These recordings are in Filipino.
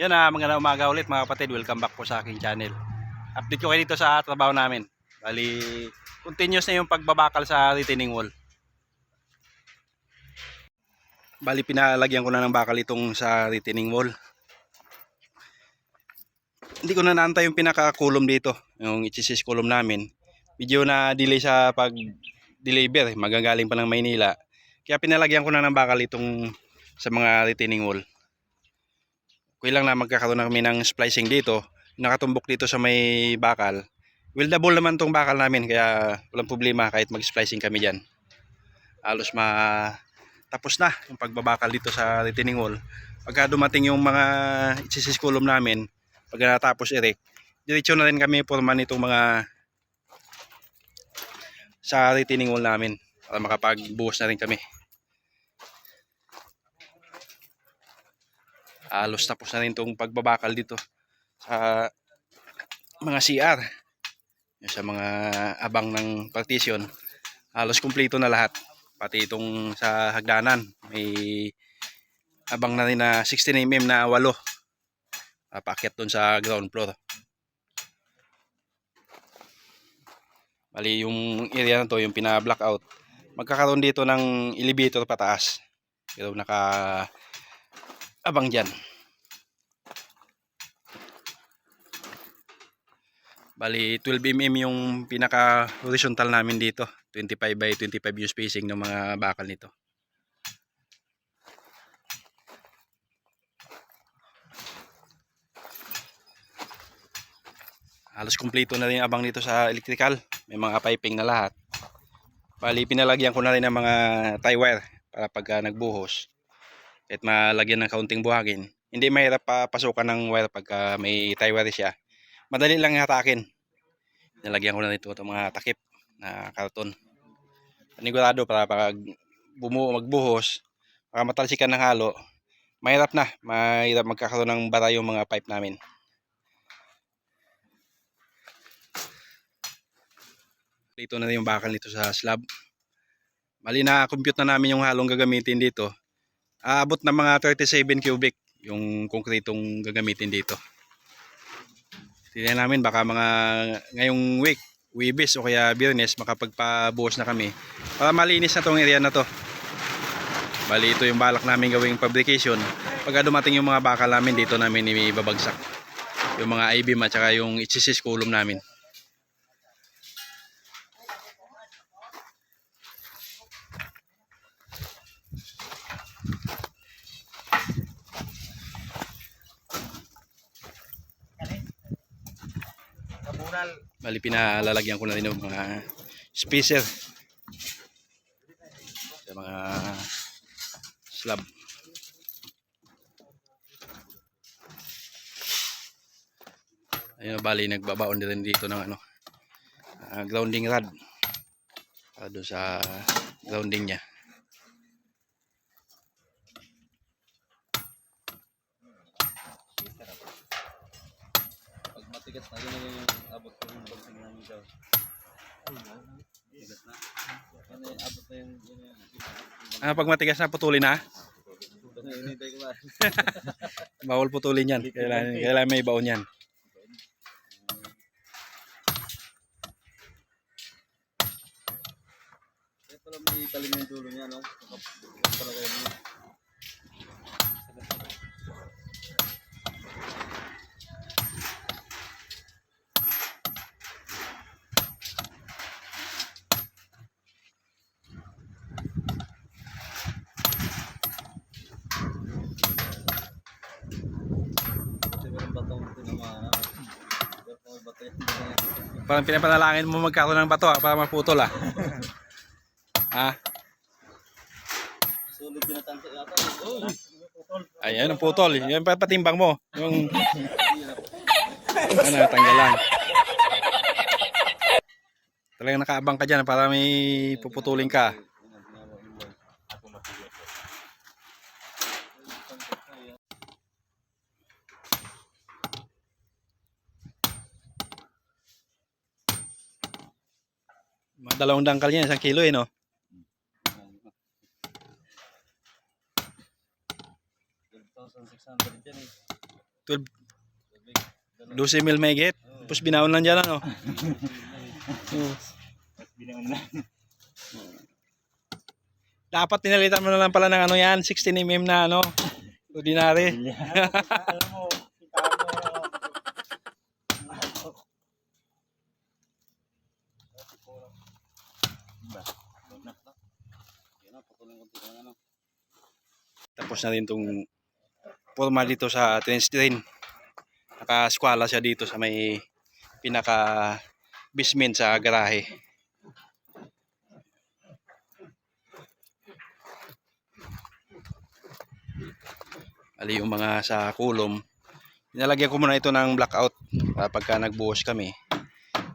Yan na, magandang umaga ulit mga kapatid. Welcome back po sa aking channel. Update ko kayo dito sa trabaho namin. Bali, continuous na yung pagbabakal sa retaining wall. Bali, pinalagyan ko na ng bakal itong sa retaining wall. Hindi ko na naantay yung pinaka-column dito. Yung HSS column namin. Medyo na delay sa pag-deliver. Magagaling pa ng Maynila. Kaya pinalagyan ko na ng bakal itong sa mga retaining wall. Kuya lang na magkakaroon kami ng splicing dito. Nakatumbok dito sa may bakal. Weldable naman tong bakal namin kaya walang problema kahit mag-splicing kami dyan. Halos ma tapos na yung pagbabakal dito sa retaining wall. Pagka dumating yung mga HSS column namin, pag natapos erect, diretso na rin kami porman nitong mga sa retaining wall namin para makapagbuhos na rin kami. Halos tapos na rin itong pagbabakal dito sa mga CR sa mga abang ng partition halos kumpleto na lahat. Pati itong sa hagdanan may abang na rin na 16mm na walo. Papakyat dun sa ground floor. Bali yung area na to yung pina blackout magkakaroon dito ng elevator pataas. Pero naka abang dyan. Bali, 12mm yung pinaka horizontal namin dito. 25 by 25 yung spacing ng mga bakal nito. Halos kumpleto na rin abang dito sa electrical. May mga piping na lahat. Bali, pinalagyan ko na rin ng mga tie wire para pagka nagbuhos kahit malagyan ng kaunting buhagin, hindi mahirap pa pasukan ng wire pagka may tie wire siya. Madali lang hatakin. Nilagyan ko na nito itong mga takip na karton. Panigurado para pag bumuo magbuhos, para matalsikan ng halo, mahirap na. Mahirap magkakaroon ng bara yung mga pipe namin. Ito na yung bakal nito sa slab. Bali na compute na namin yung halong gagamitin dito aabot ng mga 37 cubic yung konkretong gagamitin dito. Tingnan namin baka mga ngayong week, Wibis o kaya Biyernes makapagpabuhos na kami para malinis na tong area na to. Bali ito yung balak namin gawing fabrication. Pagka dumating yung mga bakal namin dito namin ibabagsak. Yung mga I-beam at saka yung HCC column namin. Bali pinalalagyan ko na rin ng mga spacer sa mga slab. Ayun bali nagbabaon din rin dito ng ano ah, grounding rod para doon sa grounding niya. Matigas na, yun yung abot ko yung bagsig namin daw. Matigas na. Ano yung abot na yung, yun yung, Ah, pag matigas na putulin na, hinintay ko bawal putulin yan. Kailangan, kailangan may baon yan. Kaya pala may talim yung dulo niya, no? Kapag pala kayo mo. Kasi meron batong tinamaan na. Pero kung may bato yan, hindi na yan. Parang pinapanalangin mo magkaroon ng bato ah, para maputol ah. ah, Sulit din na tanto yata. Ayan ang putol. Yan pa patimbang mo. Yung ano, tanggalan. Talagang nakaabang ka dyan para may puputulin ka. Dalawang dangkal yan, isang kilo eh no? 12,600 yan eh. 12 12 mil may get. Tapos binaon lang dyan ano. Oo. Dapat pinalitan mo na lang pala ng ano yan, 16 mm na ano. Ordinary. Alam mo, Tapos na rin tong forma dito sa train train. Nakaskwala siya dito sa may pinaka basement sa garahe. Ali yung mga sa kulom. Nilalagyan ko muna ito ng blackout para pagka nagbuhos kami.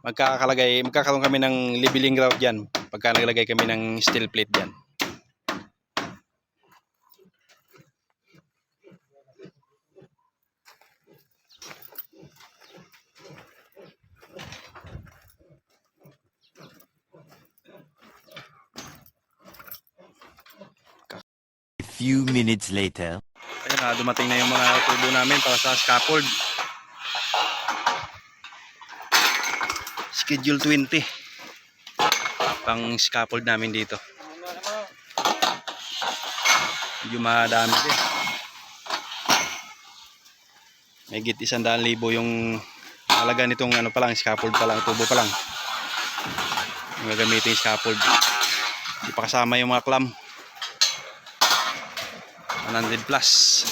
Magkakakalagay, magkakaroon kami ng leveling grout dyan pagka naglagay kami ng steel plate dyan. Few minutes later. Ayun na, dumating na yung mga tubo namin para sa scaffold. Schedule 20. Pang scaffold namin dito. Medyo madami din. May git isang daan libo yung halaga nitong ano pa lang, scaffold pa lang, tubo pa lang. Yung gagamitin yung scaffold. Hindi yung mga clam. on a des places